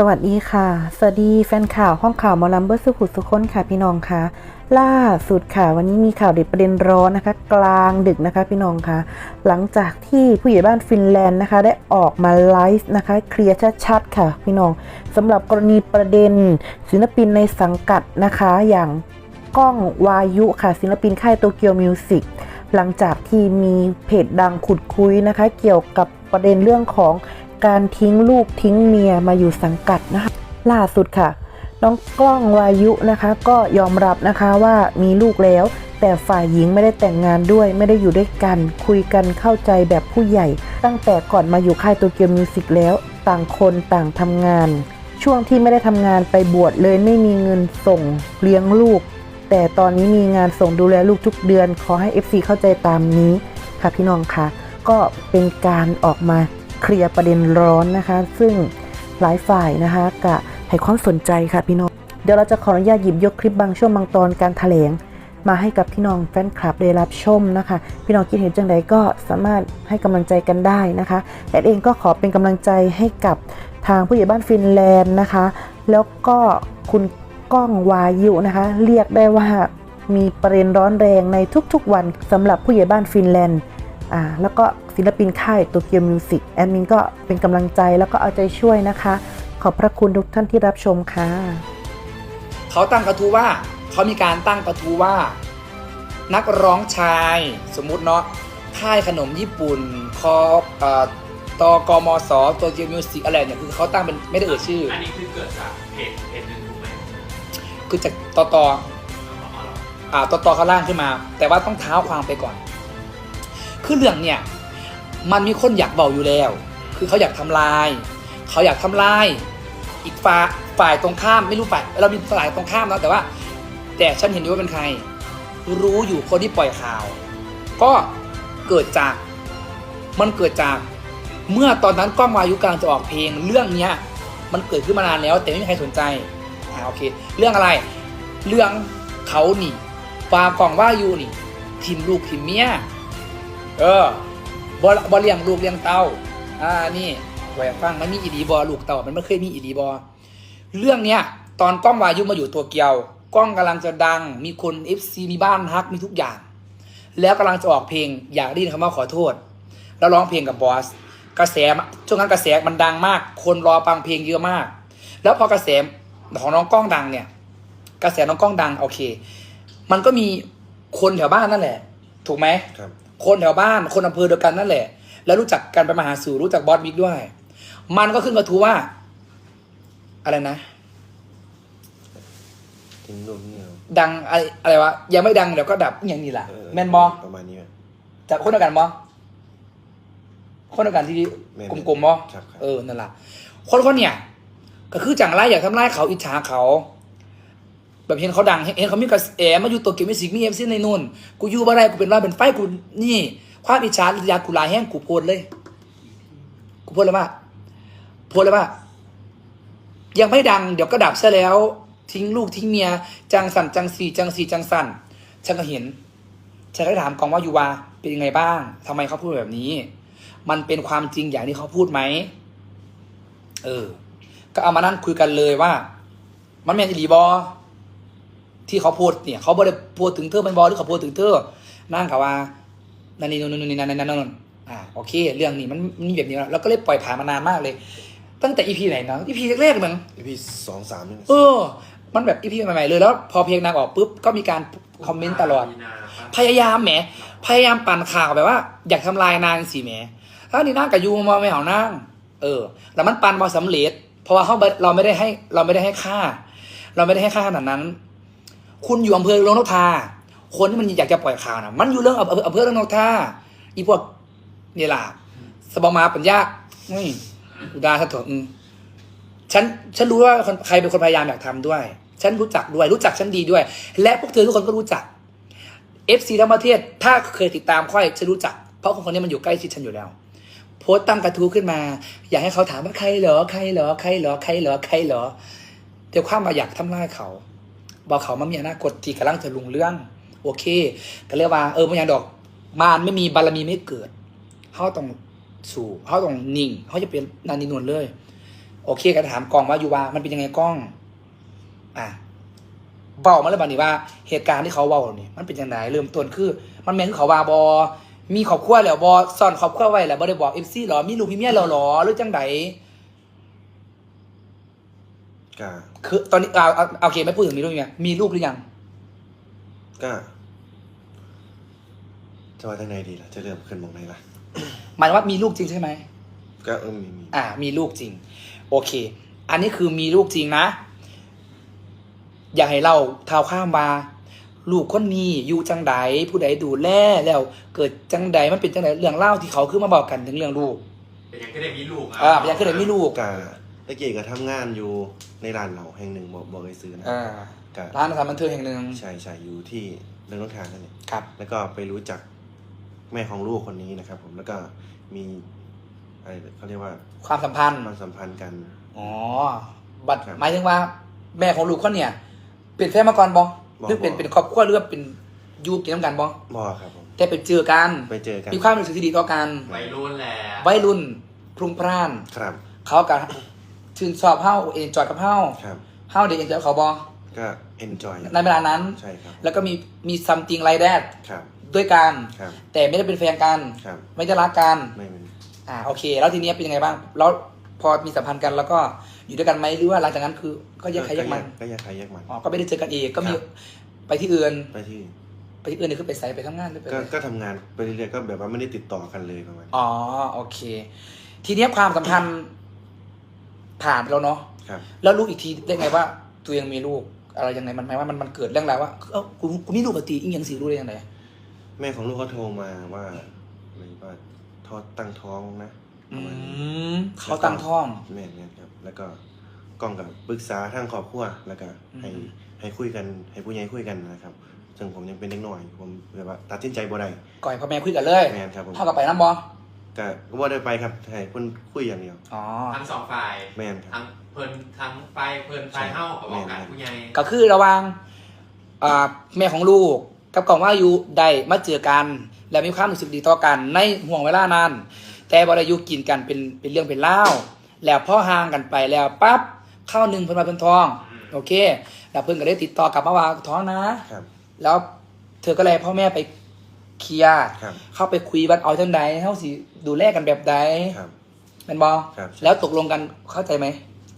สวัสดีค่ะ สวัสดีแฟนข่าวห้องข่าวมอลัมเบอร์สุขุสุขคนค่ะพี่น้องค่ะ ล่าสุดค่ะวันนี้มีข่าวเด็ดประเด็นร้อนนะคะ กลางดึกนะคะพี่น้องค่ะ หลังจากที่ผู้ใหญ่บ้านฟินแลนด์นะคะ ได้ออกมาไลฟ์นะคะ เคลียร์ชัดๆค่ะพี่น้องสำหรับกรณีประเด็น ศิลปินในสังกัดนะคะอย่างก้องวายุค่ะ ศิลปินค่ายโตเกียวมิวสิกหลังจากที่มีเพจดังขุดคุยนะคะ เกี่ยวกับประเด็นเรื่องของ การทิ้งลูกทิ้งเมียมาอยู่สังกัดนะคะ ล่าสุดค่ะ น้องกล้องวายุนะคะ ก็ยอมรับนะคะว่ามีลูกแล้ว แต่ฝ่ายหญิงไม่ได้แต่งงานด้วย ไม่ได้อยู่ด้วยกัน คุยกันเข้าใจแบบผู้ใหญ่ ตั้งแต่ก่อนมาอยู่ค่ายโตเกียวมิวสิกแล้ว ต่างคนต่างทำงาน ช่วงที่ไม่ได้ทำงานไปบวชเลยไม่มีเงินส่งเลี้ยงลูก แต่ตอนนี้มีงานส่งดูแลลูกทุกเดือน ขอให้ FC เข้าใจตามนี้ค่ะพี่น้องค่ะก็เป็นการออกมา เคลียร์ประเด็นร้อนนะคะ ซึ่งหลายฝ่ายนะคะกะให้ความสนใจค่ะพี่น้อง เดี๋ยวเราจะขออนุญาตหยิบยกคลิปบางช่วงบางตอนการแถลง มาให้กับพี่น้องแฟนคลับได้รับชมนะคะ พี่น้องคิดเห็นจังใดก็สามารถให้กำลังใจกันได้นะคะแอดเองก็ขอเป็นกำลังใจให้กับทางผู้ใหญ่บ้านฟินแลนด์นะคะ แล้วก็คุณก้องวายุนะคะ เรียกได้ว่ามีประเด็นร้อนแรงในทุกๆวันสำหรับผู้ใหญ่บ้านฟินแลนด์ อ่าแล้วก็ศิลปินค่ายโตเกียวมิวสิกแอดมินก็เป็นกำลังใจแล้วก็เอาใจช่วยนะคะ ขอบพระคุณทุกท่านที่รับชมค่ะ เขาตั้งกระทู้ว่าเขามีการตั้งกระทู้ว่า นักร้องชาย สมมุติเนาะค่ายขนมญี่ปุ่นคอเอ่อตกมสตัวเกียวมิวสิกอะไรเนี่ยคือเขาตั้งเป็นไม่ได้เอ่ยชื่อ อันนี้คือเกิดจากเพจเพจหนึ่งถูกไหมคือจากตตอ๋อเหรออ่าตตเขาล่างขึ้นมา แต่ว่าต้องเท้าความไปก่อน คือเรื่องเนี่ยมันมีคนอยากเบาอยู่แล้ว คือเขาอยากทำลาย เขาอยากทำลาย อีกฝ่ายฝ่ายตรงข้ามไม่รู้ฝ่ายเรามีฝ่ายตรงข้ามนะแต่ว่า แต่ฉันเห็นอยู่ว่าเป็นใคร รู้อยู่คนที่ปล่อยข่าว ก็เกิดจากมันเกิดจากเมื่อตอนนั้นกล้องวายุกลังจะออกเพลง เรื่องเนี้ยมันเกิดขึ้นมานานแล้ว แต่ไม่มีใครสนใจอ่าโอเค เรื่องอะไร เรื่องเขาหนี่ฟาร์มกล่องว่ายูนี่ทิมลูกทิมเมีย เออบอบอเลี้ยงลูกเลี้ยงเต้า อ่านี่แหวกฟังมันมีอีดีบอลูกเต่ามันไม่เคยมีอีดีบอเรื่องเนี้ยตอนกล้องวายุมาอยู่ตัวเกียว กล้องกำลังจะดัง มีคน FC มีบ้านฮักมีทุกอย่าง แล้วกำลังจะออกเพลงอยากได้ยินคำว่าขอโทษ แล้วร้องเพลงกับบอสกระแสช่วงนั้นกระแสมันดังมาก คนรอฟังเพลงเยอะมาก แล้วพอกระแสของน้องกล้องดังเนี่ย กระแสน้องกล้องดังโอเค มันก็มีคนแถวบ้านนั่นแหละ ถูกไหมครับ คนแถวบ้านคนอำเภอเดียวกันนั่นแหละ แล้วรู้จักกันไปมาหาสู่รู้จักบอสบิ๊กด้วย มันก็ขึ้นกระทู้ว่า อะไรนะทิ้งลูกนี่เอาดังอะไรอะไรวะยังไม่ดังเดี๋ยวก็ดับอย่างนี้แหละเออแมนบอประมาณนี้ไหมจากคนเดียวกันบอคนเดียวกันที่แม่นกลมๆบอครับครับ เออนั่นแหละคนคนเนี่ย ก็คือจังไรอยากทำร้ายเขาอิจฉาเขา แบบเห็นเขาดังเห็นเขามีกระแสมาอยู่ตัวเก็บมิสิกมีเอฟซีในนู่นกูอยู่บ่ได้กูเป็นร้อยเป็นไฟกูนี่ความอิจฉาอยากกูลายแห้งกูโพดเลย กูโพดเลยว่าโพดเลยว่า ยังไม่ดังเดี๋ยวก็ดับซะแล้ว ทิ้งลูกทิ้งเมีย จังสันจังสีจังสีจังสันฉันก็เห็นฉันก็ถามกองว่าอยู่วาเป็นยังไงบ้างทำไมเขาพูดแบบนี้ มันเป็นความจริงอย่างที่เขาพูดไหมเออ ก็เอามานั่งคุยกันเลยว่า มันแมนอีหลีบอ ที่เขาพูดเนี่ยเขาบอได้พูดถึงเธอมันบอหรือเขาพูดถึงเธอนั่งกับว่านั่นนี่นู่นนี่นั่นนั่นนั่นนั่นอ่าโอเค เรื่องนี้มันมันมีแบบนี้แล้วเราก็เลยปล่อยผ่านมานานมากเลย ตั้งแต่อีพีไหนเนาะอีพีแรกๆเหมือนอีพีสองสามนี่เออ มันแบบอีพีใหม่ๆเลยแล้ว พอเพลงนางออกปุ๊บก็มีการคอมเมนต์ตลอดมีนาปะพยายามแหม พยายามปั่นข่าวแบบว่า อยากทำลายนางสิแหมถ้านี่นางกับยูมาไม่เอานางเออแล้วมันปั่นมาสำเร็จ เพราะว่าเขาเราไม่ได้ให้เราไม่ได้ให้ค่า เราไม่ได้ให้ค่าขนาดนั้น คุณอยู่อำเภอเรืองนกทา คนที่มันอยากจะปล่อยข่าวนะมันอยู่เรื่องอำเภออำเภอเรืองนกทาอีพวกนี่ล่ะสบมาปัญญาอุ้ยอุดาสะเถมฉันฉันรู้ว่าใครเป็นคนพยายามอยากทำด้วย ฉันรู้จักด้วย รู้จักฉันดีด้วย และพวกเธอทุกคนก็รู้จักเอฟซีทั้งประเทศ ถ้าเคยติดตามค่อยจะรู้จัก เพราะคนคนนี้มันอยู่ใกล้ชิดฉันอยู่แล้ว โพสต์ตั้งกระทู้ขึ้นมา อยากให้เขาถามว่าใครเหรอใครเหรอใครเหรอใครเหรอใครเหรอเดี๋ยวความมาอยากทำร้ายเขา บอกเขามันมีอนาคตที่กำลังจะลุงเรื่อง โอเค ก็เรียกว่าเออมันยังดอกมารไม่มีบารมีไม่เกิดเขาต้องสู่เขาต้องนิ่งเขาจะเป็นนันนินวลเลย โอเคก็ถามกล้องว่าอยู่ว่ามันเป็นยังไงกล้อง อะเบามาเลยบัดนี้ว่าเหตุการณ์ที่เขาเบาเนี่ยมันเป็นยังไงเริ่มต้นคือ มันแม่นคือเขาว่าบอมีครอบครัวแล้วบอซ่อนครอบครัวไว้แล้วบอได้บอกเอฟซีหรอมีลูกมีเมียแล้วหรอหรือจังได ก็คือตอนนี้เอาเอาเอาโอเคไม่พูดถึงมีลูกมีเมียมีลูกหรือยัง ก็จะว่าทางไหนดีล่ะ จะเริ่มขึ้นมองไหนล่ะ หมายว่ามีลูกจริงใช่ไหม ก็เออมีมีอ่า มีลูกจริง โอเค อันนี้คือมีลูกจริงนะ อยากให้เราเท้าข้ามมาลูกคนนี้อยู่จังใดผู้ใดดูแลแล้ว เกิดจังใดมันเป็นจังใดเรื่องเล่าที่เขาคือมาบอกกันถึงเรื่องลูกเป็นยังก็ได้มีลูกอ่าเป็นยังก็ได้มีลูก ก็ตะกี้ก็ทำงานอยู่ ในร้านเหล้าแห่งหนึ่งบอกบอกเลยซื้อนะอ่าก็ร้านอาหารบันเทิงแห่งหนึ่งใช่ใช่อยู่ที่เรื่องรถทางนั่นเองครับ แล้วก็ไปรู้จักแม่ของลูกคนนี้นะครับ ผมแล้วก็มีอะไรเขาเรียกว่าความสัมพันธ์ความสัมพันธ์กันอ๋อบัตรครับหมายถึงว่า แม่ของลูกคนเนี่ยเป็นแฟนมาก่อนบอบ่หรือเป็นบ่เป็นครอบครัวหรือว่าเป็นอยูกินน้ำกันบอบอครับผมแต่ไปเจอกันไปเจอกันมีความรู้สึกที่ดีต่อกันวัยรุ่นแหละวัยรุ่นพรุ่งพร่านครับ เขากับ ชื่นชอบเฮาเอนจอยกับเฮาครับเฮาเด็กเอนจอยเขาบอก็ enjoy ในเวลานั้นใช่ครับแล้วก็มีมี something like that ครับด้วยกันครับแต่ไม่ได้เป็นแฟนกันครับไม่ได้รักกันไม่เป็นอ่าโอเค แล้วทีเนี้ยเป็นยังไงบ้างแล้วพอมีสัมพันธ์กันแล้วก็อยู่ด้วยกันไหมหรือว่าหลังจากนั้นคือ ก็แยกใครแยกมันก็แยกใครแยกมันอ๋อก็ไม่ได้เจอกันอีกก็มีครับไปที่อื่นไปที่ไปที่อื่นนี่คือไปใส่ไปทำงานหรือไปก็อะไรก็ทำงานไปเรื่อยๆก็แบบว่าไม่ได้ติดต่อกันเลยประมาณอ๋อโอเค ทีเนี้ยความสัมพันธ์ ผ่านไปแล้วเนาะครับ แล้วรู้อีกทีได้ไงว่า ตัวเองมีลูก อะไรยังไงมันหมายว่ามันมันเกิดเรื่องราวว่าเอ้ากูกูมีลูกปกติอีกยังสิรู้ได้ยังไงแม่ของลูกเขาโทรมาว่าอะไรว่าทอดตั้งท้องนะปอืระมาณนี้มเขาตั้งท้องแม่นแม่นครับ แล้วก็กล้องกับปรึกษาทางครอบครัวแล้วก็ให้อืมให้คุยกันให้ผู้ใหญ่คุยกันนะครับซึ่งผมยังเป็นเด็กน้อย ผมแบบว่าตัดสินใจบ่ได้ก่อยพ่อแม่คุยกันเลยแม่นครับผมเท่ากับไปน้ำบอ ก็ก็บ่ได้ไปครับให้เพิ่นคุยอย่างเดียว อ๋อ ทั้งสองฝ่ายแม่นครับ ทั้งเพิ่นทั้งไปเพิ่นไปเฮ้ากับบอกกันผู้ใหญ่ก็คือระหว่างอ่าแม่ของลูก กับกล่องว่าอยู่ได้มาเจอกัน และมีความรู้สึกดีต่อกันในห่วงเวลานั้น แต่บรยุกินกันเป็นเป็นเรื่องเป็นเล่าวแล้วพอห่างกันไปแล้วปั๊บเข้าหนึ่งเพิ่นมาเป็นทอง โอเค แล้วเพิ่นก็ได้ติดต่อกลับมาว่าท้องนะ ครับ แล้วเธอก็เลยให้พ่อแม่ไป เคลียร์ครับ เข้าไปคุยว่าเอาจังใดเฮาสิดูแลกันแบบใดครับ แม่นบ่ครับ แล้วตกลงกันเข้าใจไหม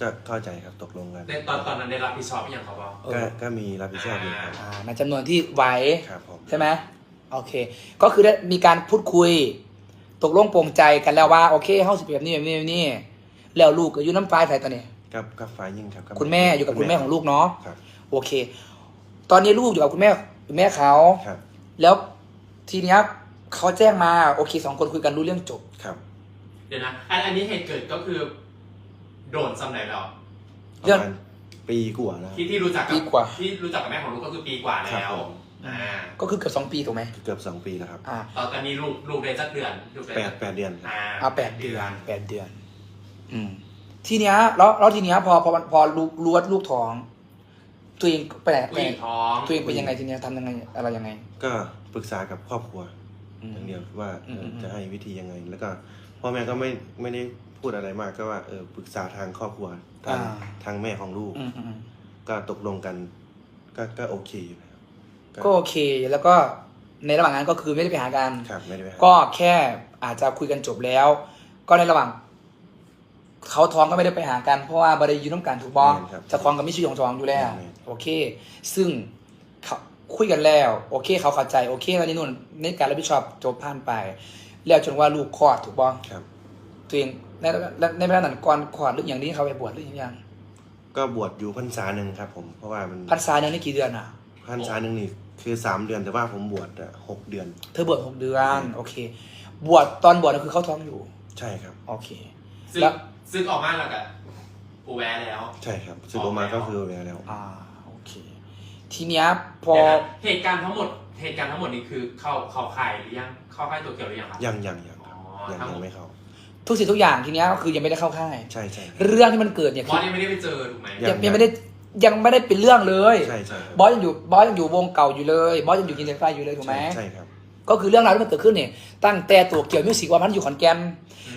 ก็เข้าใจครับตกลงกันในตอนตอนนั้นได้รับผิดชอบอย่างเขาบอก เอก็อก็มีรับผิดชอบอยู่ครับอ่าในจำนวนที่ไหว ครับผม ใช่ไหมโอเค ก็คือได้มีการพูดคุย ตกลงปรงใจกันแล้วว่า โอเคเฮาสิเป็นแบบนี้แบบนี้แบบนี้แล้วลูกก็อยู่น้ำปลายไทยตอนนี้ กับกับฝ่ายยิงครับคุณแม่อยู่กับคุณแม่ของลูกเนาะครับ โอเค ตอนนี้ลูกอยู่กับคุณแม่คุณแม่เขา ครับ แล้ว ทีเนี้ยเขาแจ้งมาโอเคสองคนคุยกันรู้เรื่องจบ ครับ เดี๋ยวนะ อันอันนี้เหตุเกิดก็คือ โดนสำไหนเราปเรื่ระองมาณปีกว่าแล้ว ที่ที่รู้จักกัปีกว่า ที่รู้จักกับแม่ของลูกก็คือปีกว่าครัแล้บวผม อ่าก็คือเกือบสองปีถูกไหมเกือบสองปีแล้วครับอ่าตอนตอนนี้ลูกลูกได้สักเดือนลูกได้แปดแปดเดือนครับ อ่าเอาแปดเดือนแปดเดือน อืม ทีเนี้ยแล้วแล้วทีเนี้ยพอพอพอรู้รู้ว่าลูกท้อง ตัวเองไปไหนผู้ไปหญิงท้อง ตัวเองเป็นยังไงทีเนี้ยทำยังไงอะไรยังไง ก็ป รึกษากับครอบครัวอืมอย่างเดียวว่าเอออมอืมจะให้วิธียังไง แล้วก็พ่อแม่ก็ไม่ไม่ได้พูดอะไรมากก็ว่าเออปรึกษาทางครอบครัวทางทางแม่ของลูกอืมอืมอืมก็ตกลงกัน ก็ก็โอเคอยู่นะครับก็โอเคแล้วก็ในระหว่างนั้นก็คือไม่ได้ไปหากันครับไม่ได้ไปหาก็แค่อาจจะคุยกันจบแล้ว ก็ในระหว่างเขาท้องก็ไม่ได้ไปหากันเพราะว่าบริยุน้ำกันถูกบ้องแม่นครับจะท้องกับมิชิของท้องอยู่แล้วแม่นโอเค ซึ่งเขา คุยกันแล้ว โอเคเขาเข้าใจโอเคแล้วนี่นู่นในการรับผิดชอบจบผ่านไป แล้วจนว่าลูกคลอดถูกบ้องครับ ตัวเองในในในเวลานั้นก่อนคลอดหรืออย่างนี้เขาไปบวชหรือยังยังก็บวชอยู่พรรษาหนึ่งครับผมเพราะว่ามันพรรษาเนี่ยนี่กี่เดือนอะพรรษาหนึ่งนี่คือสามเดือนแต่ว่าผมบวชอะหกเดือน เธอบวชหกเดือนโอเค บวชตอนบวชก็คือเขาท้องอยู่ใช่ครับ โอเคซึ่งแล้วซึ่งออกมาแล้วก็ปูแวร์แล้ว ใช่ครับสึกออกมาก็คือเวลาแล้ว อ่าโอเค ทีเนี้ยพอเดี๋ยวนะเหตุการณ์ทั้งหมด เหตุการณ์ทั้งหมดนี้คือเข้าเข้าข่ายหรือยังเข้าข่ายตัวเกี่ยวหรือยังครับยังยังยังครับอ๋อยังทั้งหมยัดงไม่เข้า ทุกสิ่งทุกอย่างทีเนี้ยก็คือยังไม่ได้เข้าค่าย ใช่ใช่ครับเรื่องที่มันเกิดเนี่ยบคืออสยังไม่ได้ไปเจอถูกไหมยัยั ง ยังไม่ได้ยังไม่ได้เป็นเรื่องเลย ใช่ใช่ครับบอสยังอยู่บอสยังอยู่วงเก่าอยู่เลยบอสยังอยู่กินเซนไฟอยู่เลยถูกไหมใช่ใช่ครับ ก็คือเรื่องราวที่มันเกิดขึ้นเนี่ยตั้งแต่ตัวเกี่ยวมิวสิกว่ามันอยู่ขอนแก่น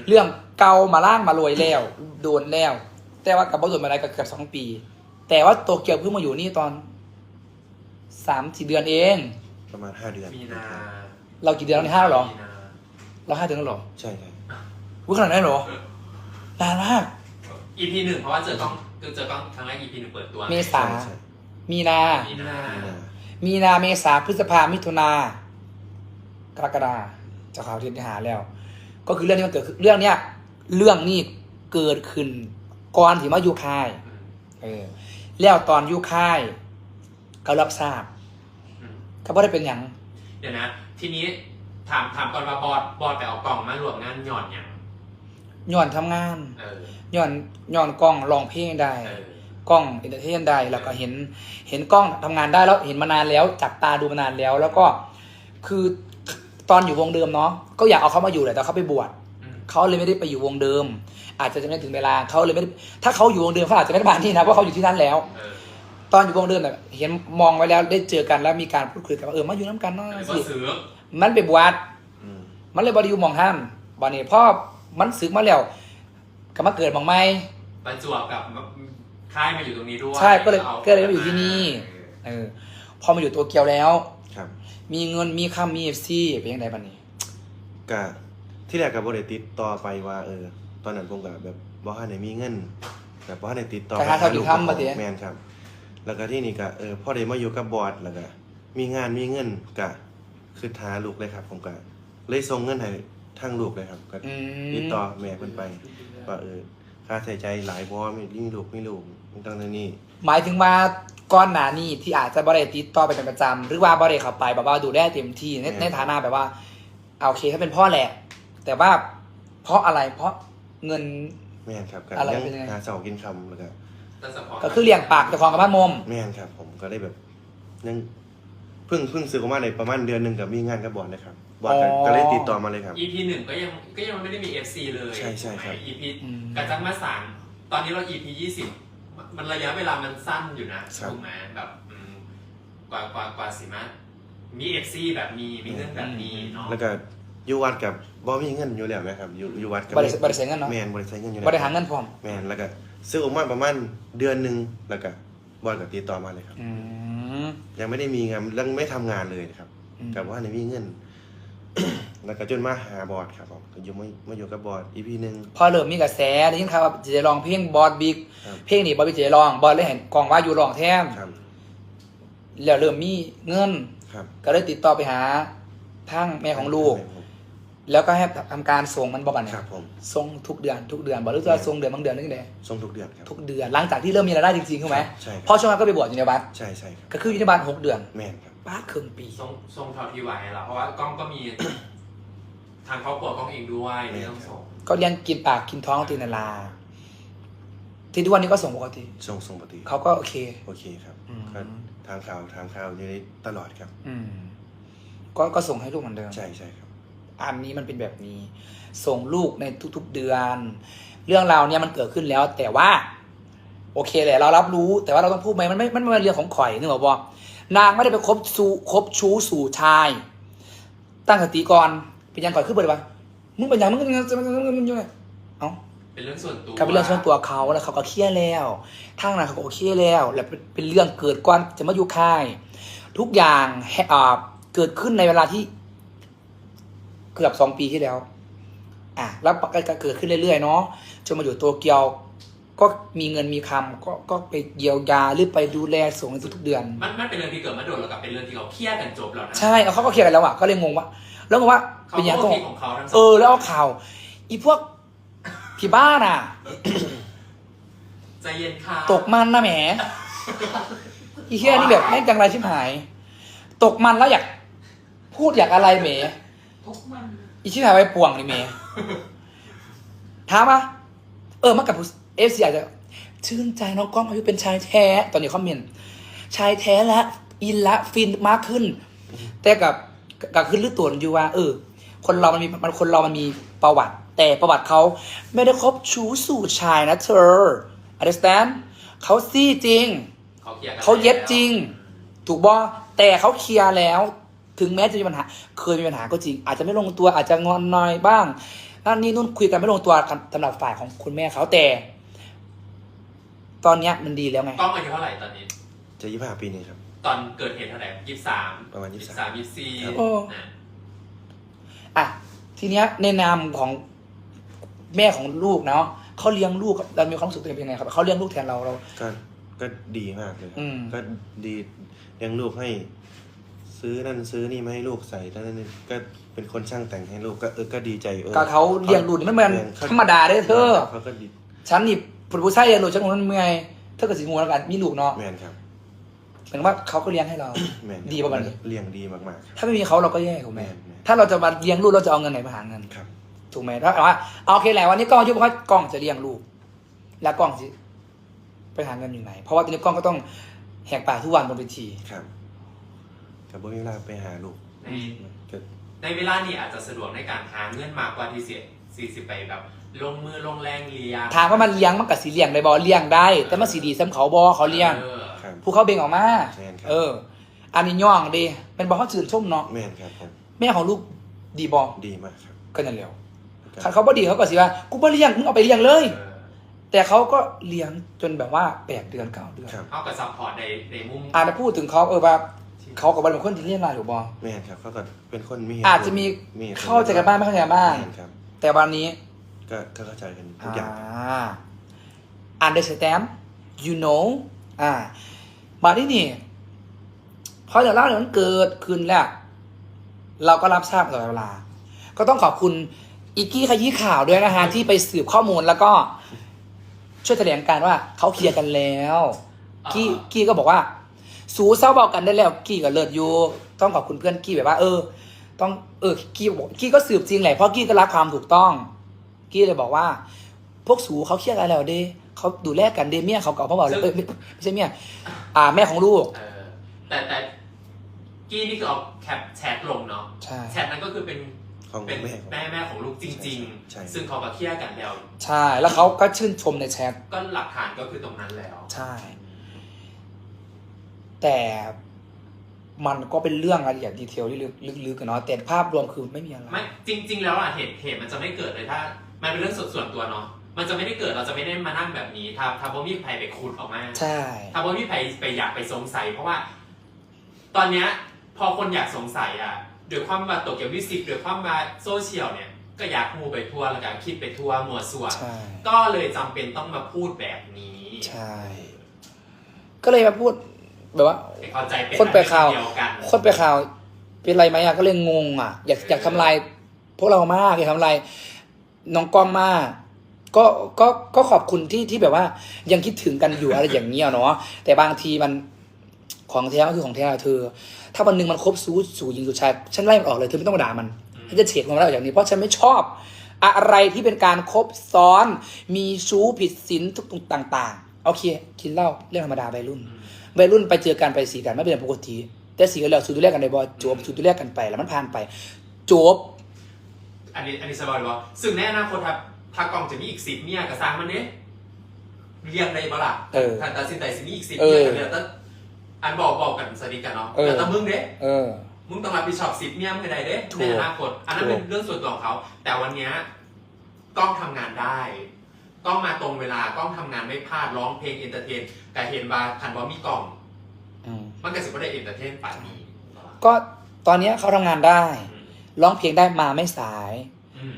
เรื่องเก่ามาล่างมาลอยแล้วโดนแล้ว แต่ว่ากับบอสมาได้ก็เกือบสองปี แต่ว่าโตเกียวเพิ่งมาอยู่นี่ตอน สามสี่เดือนเอง ประมาณห้าเดือนมีนาเรากี่เดือนแล้วนี่ห้าแล้วเหรอ มีนาเราห้าเดือนแล้วเหรอใช่ใช่วุ้ยขนาดนั้นเหรอนานมาก EP หนึ่งเพราะว่าเจอกล้องเจอกล้องครั้งแรก EP หนึ่งเปิดตัวเมษา ใช่ใช่มีนา มีนามีนามีนาเมษาพฤษภามิถุนากรกฎาจะข่าวที่หาแล้ว ก็คือเรื่องนี้มันเกิดขึ้นเรื่องเนี้ยเรื่องนี้เกิดขึ้นก่อนที่มาอยู่ค่าย อืมเออแล้วตอนอยู่ค่ายก็รับทราบอืม ก็ไม่ได้เป็นอย่างเดี๋ยวนะ ทีนี้ถามถามก่อนว่าบอสบอสไปเอากล่องมารวมงานหย่อนอย่างย้อนทำงานเออย้อนย้อนกล้องลองเพลงได้ เออกล้องเอนเตอร์เทนได้แล้วก็เห็นเห็นกล้องทำงานได้แล้วเห็นมานานแล้วจับตาดูมานานแล้ว แล้วก็คือตอนอยู่วงเดิมเนาะก็อยากเอาเขามาอยู่แหละแต่เขาไปบวชอืมเขาเลยไม่ได้ไปอยู่วงเดิม อาจจะไม่ถึงเวลาเขาเลยไม่ได้ถ้าเขาอยู่วงเดิมเขาอาจจะไม่ได้มาที่นะเพราะเขาอยู่ที่นั่นแล้ว เออ ตอนอยู่วงเดิมเนี่ยเห็นมองไว้แล้วได้เจอกันแล้วมีการพูดคุยกันว่าเออมาอยู่น้ำกันเนาะแต่สิก็ซื้อมันไปบวชอืมมันเลยบริยูมองห้ามบอนี่พ่อมันสึกมาแล้วก็มาเกิดมองไม่ ประจวบกับค่ายมาอยู่ตรงนี้ด้วยใช่ก็เลยอาก็เลยมาอยู่ที่นี่ เออ พอมาอยู่ตัวเกียวแล้ว ครับ มีเงินมีค่ามีเอฟซีเป็นยังไงบ้างนี่กะที่แรกกับบริติดต่อไปว่า เออ ตอนนั้นผมกับแบบบ่ฮันได้มีเงินแบบบ่ฮันได้ติดต่อแต่ถ้าเขาอยู่ลูกทำมาเถขอะองแมนครับ แล้วก็ที่นี่ก็เออพ่อได้มาอยู่กับบอร์ดแล้วก็มีงานมีเงินกะคือท้าลูกเลยครับ ผมก็เลยส่งเงินให้ทางลูกเลยครับก็อืมติดต่อแม่เพิ่นไปว่าเออค่าใช้จ่ายหลายบ่มีมีลูกมีลูกมีตั้งแต่นี้หมายถึงว่าก้อนหนานี่ที่อาจจะบริติดต่อไปเป็นประจำหรือว่าบริเข้าไปแบบว่าดูแลเต็มที่ในอืมในฐานะแบบว่าเอาโอเคถ้าเป็นพ่อแหละ แต่ว่าเพราะอะไรเพราะเงินแม่นครับก็อะไรยังเป็นยังไงหาเสากินคำแล้วก็แต่เฉพาะ ก็คือเลี้ยงปากเจ้าของกับบ้านมม แม่นครับ ผมก็ได้แบบยังเพิ่งเพิ่งซื้อออกมาในประมาณเดือนหนึงกับมีงานกับบอร์ดเลยครับบอร์ดก็ก็เลยติดต่อมาเลยครับ EP หนึ่งก็ยังก็ยังไม่ได้มี FC เลยใช่ใช่ครับ ถูกไหม EP อืม กระจังมาสามตอนนี้เรา EP ยี่สิบมันระยะเวลามันสั้นอยู่นะถูกไหมแบบอืมกว่ากว่ากว่าสิมามี FC แบบมีมีเรื่องแบบนี้เนาะแล้วก็อยู่วัดกับบอมีเงินอยู่แล้วนะครับอยู่อยู่วัดกับริบริเสียเงินเนาะแมนบริษัทเงินอยู่บแล้วริหารเงินพร้อมแมนแล้วก็ ซื้อออกมาประมาณเดือนหนึ่งแล้วก็บอร์ดก็ติดต่อมาเลยครับ อืม ยังไม่ได้มีงานยังไม่ทำงานเลยครับอืมกับว่าในมีเงิน แล้วก็จนมาหาบอร์ดครับผมก็อยู่มามาอยู่กับบอร์ดอีพีหนึ่ง พอเริ่มมีกระแสได้ยินข่าวว่าจะลองเพลงบอสบิ๊กครับ เพลงนี้บอสบิ๊กจะลองบอสเลยเห็นกองว่าอยู่ลองแท้มครับ แล้วเริ่มมีเงิน ครับก็เลยติดต่อไปหาทางแม่ของลูก แล้วก็ให้ทำการส่งมันบอกกันเนี่ครัยบผมส่งทุกเดือนทุกเดือนบอกหรือว่าส่งเดือนบางเดือนนึงเดียส่งทุกเดือนครับทุกเดือนหลังจากที่เริ่มมีรายได้จริงๆถูกไหมใช่ครับเพราะช่วงนั้นก็ไปบวชอยู่ในวัดใช่ใช่ครับก็คืออยู่ในบ้านหกเดือนแม่นครับป้าครึ่งปี ทรงทรงเท่าที่ไหวเราเพราะว่ากล้องก็มี ทางครอบครัวกล้องเองด้วยที่ต้องส่งก็เลี้ยงกินปากกินท้องตีนาลา ที่ทุกวันนี้ก็ส่งปกติ ส่งส่งปกติเขาก็โอเค โอเคครับอืม ก็ทางข่าวทางข่าวอยู่ในตลอดครับ อืม ก็ก็ส่งให้ลูกเหมือนเดิม ใช่ใช่ครับ อันนี้มันเป็นแบบนี้ ส่งลูกในทุกๆเดือน เรื่องราวเนี่ยมันเกิดขึ้นแล้ว แต่ว่า โอเคแหละเรารับรู้แต่ว่าเราต้องพูดไหมมันไม่มันไม่เป็นเรื่องของข่อยนึกออกปะนางไม่ได้ไปคบสู่คบชู้สู่ชาย ตั้งสติก่อนเป็นยังก่อนขึ้นไปเลยปะมึงเป็นยังมึงมึงจะมึงมึงยังไงเอ้าเป็นเรื่องส่วนตัวก็เป็นเรื่องส่วนตัวเขาแล้วเขาก็เครียดแล้วทางนั้นเขาก็เครียดแล้ว แล้วเป็นเรื่องเกิดก่อนจะมาอยู่ค่าย ทุกอย่างเกิดขึ้นในเวลาที่ เกือบสองปีที่แล้ว อะแล้วก็ก็เกิดขึ้นเรื่อยๆเนาะจนมาอยู่โตเกียว ก็มีเงินมีคำก็ก็ไปเยียวยาหรือไปดูแลส่งในทุกๆเดือน มันมันเป็นเรื่องที่เกิดมาโดนแล้วกับเป็นเรื่องที่เขาเครียดกันจบแล้วนะใช่เอาเขาก็เคลียร์กันแล้วอะก็เลยงงว่า แล้วงงว่าเขาเป็นยังก็ไงโอก็เคของเขาทั้งสเอองอแล้วเอาข่าวอีพวกที่บ้านอะใจเย็นค่ะตกมันนะแหมอีเฮียนี่แบบแม่งจังไรชิบหาย ตกมันแล้วอยากพูดอยากอะไรแหม ทุกมันอีชิบหายไปป่วงนี่แหมถามปะเออมากับเอฟซีอาจจะชื่นใจน้องกล้องอายุเป็นชายแท้ ตอนนี้คอมเมนต์ชายแท้และอินละฟินมากขึ้น แต่กับกับขึ้นหรือตัวอยู่ว่า เออ คนเรามันมีมันคนเรามันมีประวัติ แต่ประวัติเขาไม่ได้คบชู้สู่ชายนะเธอ understand เขาซี่จริง เขาเคลียร์กันเขาเย็บจริง ถูกบ่แต่เขาเคลียร์แล้ว ถึงแม้จะมีปัญหาเคยมีปัญหาก็จริง อาจจะไม่ลงตัวอาจจะงอนหน่อยบ้างนั่นนี่นู่นคุยกันไม่ลงตัวกันสำหรับฝ่ายของคุณแม่เขาแต่ ตอนเนี้ยมันดีแล้วไงกล้องอายุเท่าไหร่ตอนนี้ จะยี่ห้าปีนี้ครับ ตอนเกิดเหตุเท่าไหร่ยี่สิบสามประมาณ23ยี่สามยี่สี่โอ้ นะอะทีเนี้ยในนามของแม่ของลูกเนาะเขาเลี้ยงลูกเรามีความรู้สึกตัวเองเป็นยังไงครับเขาเลี้ยงลูกแทนเราเรา ก็ก็ดีมากเลยครัอืบม ก็ดีเลี้ยงลูกให้ ซื้อนั่นซื้อนี่มาให้ลูกใส่นั่นนี่ก็เป็นคนช่างแต่งให้ลูกก็เออก็ดีใจเออก็เขาเลี้ยงลูกนี่มันเหมือนลี้ยงธรรมดาเด้อเธอเขาก็ดีฉันนี่ผู้ชายเลี้ยงลูกฉันคงมันเมื่อยเธอกับสิงูแล้วกันมีลูกเนาะแมนครับเหมือนว่าเขาก็เลี้ยงให้เราแมนดีประมาณนี้เลี้ยงดีมากๆครับถ้าไม่มีเขาเราก็แย่ถูกไหมแม่นแม่นถ้าเราจะมาเลี้ยงลูกเราจะเอาเงินไหนมาหาเงินครับถูกไหมถ้าเอาว่าเอาโอเคแหละวันนี้กล้องยุบเพราะกล้องจะเลี้ยงลูก แล้วกล้องสิไปหาเงินอยู่ไหน เพราะว่าตอนนี้กล้องก็ต้องแหกปากทุกวันบนเวทีครับ กับบ่มีเวลาไปหาลูกในก็ในเวลานี้อาจจะสะดวกในการหาเงินมากกว่าที่เสียสี่สิบไปแบบลงมือลงแรงเลียงถามว่ามันเลี้ยงมันกับสีเลี้ยงได้บอเลี้ยงได้ แต่มันสีดีซ้ำเขาบอเขาเลี้ยงออครับผู้เขาเบ่งออกมาแม่นครับเออ อันนี้ย่องดีเป็นบอเขาชื่นชมเนาะแม่นครับผมแม่ของลูกดีบอดีมากครับก็นั่นแหล้วก็คันเขาบ่ดีเขาก็สิว่ากูบ่เลี้ยงมึงเอาไปเลี้ยงเลย เออแต่เขาก็เลี้ยงจนแบบว่าแปดเดือนเก้าเดือน ครับ เข้ากับซัพพอร์ตในในมุม อาจจะพูดถึงเขาเออว่า เขากับเป็นคนที่เลี้ยงมาหรือบอแม่นครับ เขาก็เป็นคนมีเหตุอาจจะมีหตุผลเข้าใจกันบ้างไม่เข้าใจกันบ้าง แม่นครับ แต่วันนี้ก็ก็เข้าใจกันทุอ่กอย่างา understand you know อ่ามาที่นี่พอเดี๋ยวเล่าเดี๋ยวมันเกิดขึ้นแล้วเราก็รับทราบตลอดเวลา ก็ต้องขอบคุณอีกกี้ขยี้ข่าวด้วยนะฮะที่ไปสืบข้อมูลแล้วก็ช่วยแถลงการว่าเขาเคลียร์กันแล้ว กี้กี้ก็บอกว่า สูเศร้าเบากันได้แล้วกี้กับเลิศอยู่ต้องขอบคุณเพื่อนกี้แบบว่า เออ ต้องเออกี้บอกกี้ก็สืบจริงแหละเพราะกี้ก็รักความถูกต้อง กี้เลยบอกว่า พวกสูเขาเครียดกันแล้วเด้เขาดูแลกันเด้เมียเขาเก่าพ่อบอกเลยเออไม่ไม่ใช่เมียอ่า แม่ของลูกเออแต่แต่กี้นี่คือเอาแคปแชทลงเนาะใช่แชทนั้นก็คือเป็นของเป็นแม่ของแม่แม่ของลูกจริงใช่ๆซึ่งเขาก็เคลียร์กันแล้ว ใช่ แล้วเขาก็ชื่นชมในแชท ก็หลักฐานก็คือตรงนั้นแล้ว ใช่ แต่มันก็เป็นเรื่องรายละเอียดดีเทลที่ลึกลึกๆกันเนาะแต่ภาพรวมคือไม่มีอะไร ไม่จริง ๆ แล้วอะเหตุเหตุมันจะไม่เกิดเลยถ้า มันเป็นเรื่องส่วนส่วนตัวเนาะมันจะไม่ได้เกิดเราจะไม่ได้มานั่งแบบนี้ถ้าถ้าบ่มีใครไปขุดออกมาใช่ถ้าบ่มีใครไปอยากไปสงสัย เพราะว่า ตอนเนี้ยพอคนอยากสงสัยอะด้วยความมาตกเกี่ยววิสิกด้วยความมาโซเชียลเนี่ยก็อยากมูไปทั่วแล้วก็คิดไปทั่วมัวส่วใช่ก็เลยจำเป็นต้องมาพูดแบบนี้ ใช่ ก็เลยมาพูด แบบว่าให้เข้าใจเป็นคนไปข่าว เดียวกันคนไปข่าว เป็นไรไหมอะก็เลยงงอะอยากอยากทำลาย พวกเรามากอยากทำลายน้องกล้องมาก ก็ก็ก็ขอบคุณที่ที่แบบว่า ยังคิดถึงกันอยู่ อะไรอย่างเงี้ยเนาะแต่บางทีมันของแท้ก็คือของแท้อะเธอ ถ้าวันหนึ่งมันคบสู้สู่หญิงสู่ชายฉันไล่มันออกเลยเธอไม่ต้องมาด่ามัน ฉันจะเฉดมันแล้วอย่างนี้เพราะฉันไม่ชอบ อะไรที่เป็นการคบซ้อน มีชู้ผิดศีลทุกต่าง ๆ โอเค กินเหล้าเรื่องธรรมดาวัยรุ่นวัยรุ่นไปเจอกันไปสีกันไม่เป็นเรื่องปกติแต่สีกันแล้วสูดตัวแรกกันในบอจบสูดตัวแรกกันไป แล้วมันผ่านไปจบอันนี้อันนี้สบายเลยว่าซึ่งในอนาคตครับถ้ากล่องจะมีอีกสิบเมียกับสร้างมันเนี้ยเรียงได้ปะล่ะเออถ้าตัดสินใจสิมีอีกสิบเอเมียอกันเนี่ยแต่อันบอกบอกกันสนิทกันเนาะเออแต่แต่มึงเด้เออมึงต้องรับผิดชอบสิบเมียมึงไงเด้ถูกในอนาคตอันนั้นถูกเป็นเรื่องส่วนตัวของเขา แต่วันเนี้ยกล้องทำงานได้ กล้องมาตรงเวลากล้องทำงานไม่พลาดร้องเพลงเอนเตอร์เทน แต่เห็นว่าคันว่ามีกล่องอืมมันก็สิบ่ได้เอนเตอร์เทนป่านนี้ก็ตอนเนี้ยเขาทำงานได้อืมร้องเพลงได้มาไม่สายอืม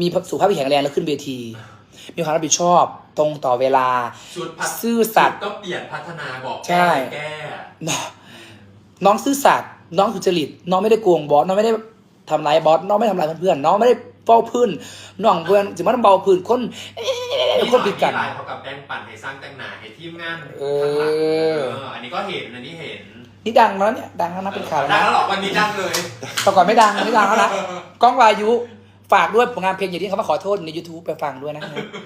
มีสุขภาพที่แข็งแรงแล้วขึ้นเวที มีความรับผิดชอบตรงต่อเวลาชุดพัฒซื่อสัตย์ชุดก็เปลี่ยนพัฒนาบอกใช่แก้แก้น้องซื่อสัตย์น้องสุจริต น้องไม่ได้โกงบอสน้องไม่ได้ทำร้ายบอสน้องไม่ทำร้ายเพื่อนๆน้องไม่ได้ เฝ้าพื้นน้องเพื่อนจะมาทำเบาพื้นคนเอ๊ะคนผิดกันมีหลายเขากับแป้งปั่นให้สร้างแต่งหนาให้ทีมงานเออข้างหลังเออ อันนี้ก็เห็นอันนี้เห็นนี่ดังแล้วเนี่ยดังแล้วนะเป็นข่าวแล้วดังนะแล้วเหรอวันนี้ดังเลยแต่ก่อนไม่ดังไม่ดังแล้วนะก้องวายุฝากด้วยผลงานเพลงอย่างที่เขามาขอโทษใน YouTube ไปฟังด้วยนะ